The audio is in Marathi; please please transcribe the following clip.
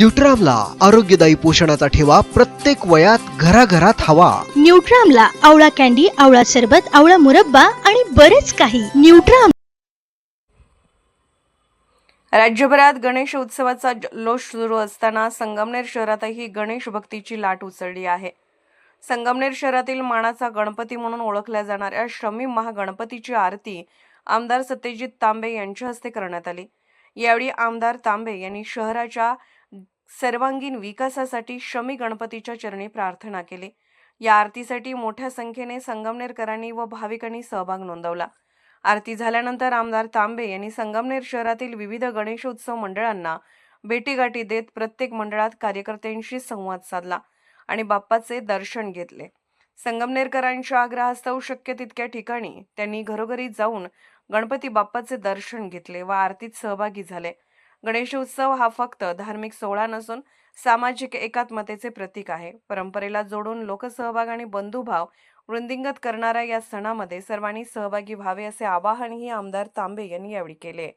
न्यूट्रामला आरोग्यदायी पोषणाचा ठेवा प्रत्येक वयात घराघरात हवा. न्यूट्रामला आवळा कॅन्डी आवळा सरबत आवळा मुरब्बा आणि बरेच काही. न्यूट्राम राज्यभरात गणेश उत्सवाचा जल्लोष सुरू असताना संगमनेर शहरातही गणेश भक्तीची लाट उसळली आहे. संगमनेर शहरातील मानाचा गणपती म्हणून ओळखल्या जाणाऱ्या शमी महागणपतीची आरती आमदार सत्यजित तांबे यांच्या हस्ते करण्यात आली. यावेळी आमदार तांबे यांनी शहराच्या सर्वांगीण विकासासाठी शमी गणपतीच्या चरणी प्रार्थना केली. या आरतीसाठी मोठ्या संख्येने संगमनेरकरांनी व भाविकांनी सहभाग नोंदवला. आरती झाल्यानंतर आमदार तांबे यांनी संगमनेर शहरातील विविध गणेशोत्सव मंडळांना भेटीगाठी देत प्रत्येक मंडळात कार्यकर्त्यांशी संवाद साधला आणि बाप्पाचे दर्शन घेतले. संगमनेरकरांच्या आग्रहास्तव शक्य तितक्या ठिकाणी त्यांनी घरोघरी जाऊन गणपती बाप्पाचे दर्शन घेतले व आरतीत सहभागी झाले. गणेशोत्सव हा फक्त धार्मिक सोहळा नसून सामाजिक एकात्मतेचे प्रतीक आहे. परंपरेला जोडून लोकसहभाग आणि बंधुभाव वृंदिंगत करणाऱ्या या सणामध्ये सर्वांनी सहभागी व्हावे असे आवाहनही आमदार तांबे यांनी यावेळी केले